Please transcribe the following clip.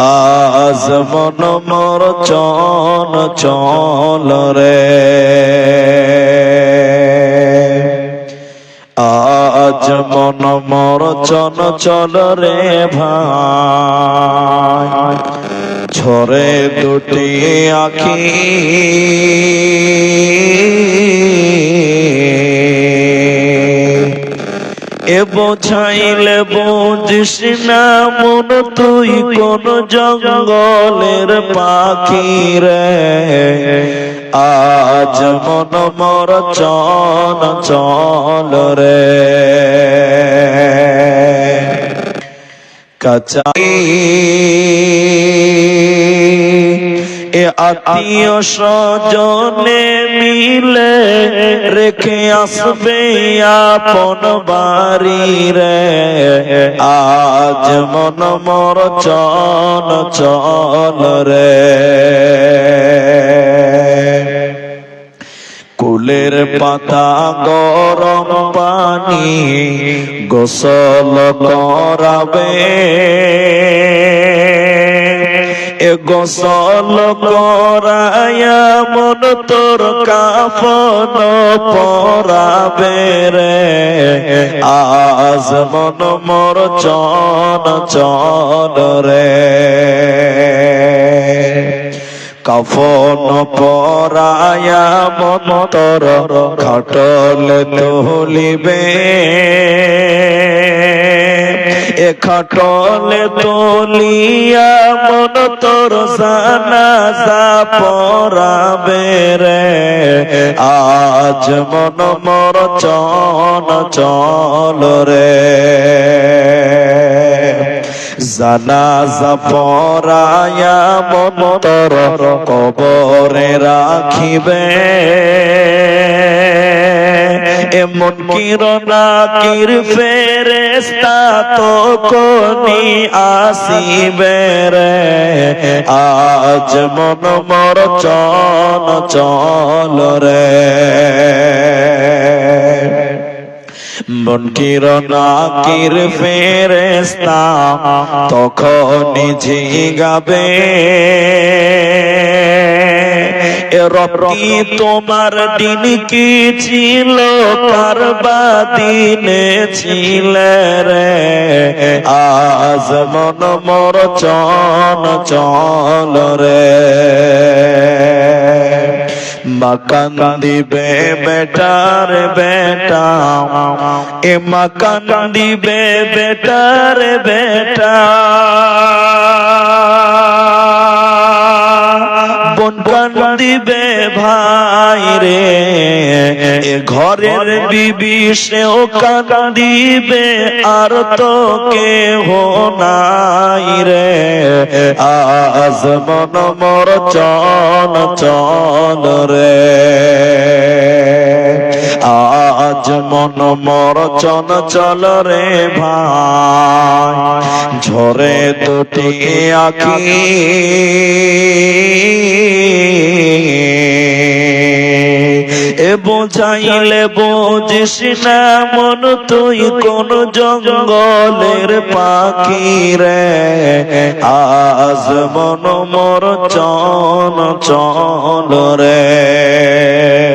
আজ মন মোর চন চল রে। আজ মন মোর চন চল রে ভাই। ঝরে দুটি আখি। এ বোঝাইলে বুঝিস না মন, তুই কোন জঙ্গলের পাখি রে। আজ মন মর চন চল রে। কাচাই আত্মীয় স্বজনে মিলে রেখে আসবে আপন বাড়ি রে। আজ মন মর চল চল রে। কুলের পাতা গরম পানি গোসল করাবে। গোসল করায়া মন তোর কাফন পরাবে রে। আজ মন মোর চন চল রে। কফন পরায়া মতর খটল তুলিবে। খটল তুলিয়া মন তোর সানাসা পরাবে রে। আজ মন মোর চন চল রে। জানাজা পরায়া মমতর কবরে রাখিবে। এমন কিরণা কির ফেরেস্তা তো কোনি আসিবে রে। আজ মন মর চন চল রে। মন কিরণা কির ফেরেস্তা তখন ঝিগাবে এ তোমার দিন কি ছিল? কারবা দিনে ছিলে রে? আজ মন মোর চন চল রে। মাকান দিবে বেটার বেটা। এ মাকান দিবে বেটার বেটা। বোন কান দিবে ভাই রে। এ ঘরের বিবি সেও কান দিবে আর তো কেহ নাই রে। আজ মন মোর চন চল রে। আজ মন মোর চন চল রে ভাই। ঝরে দুটি আখি। বোঝাইলে বোঝিস না মন, তুই কোন জঙ্গলের পাখি রে। আজ মন মোর চন চল রে।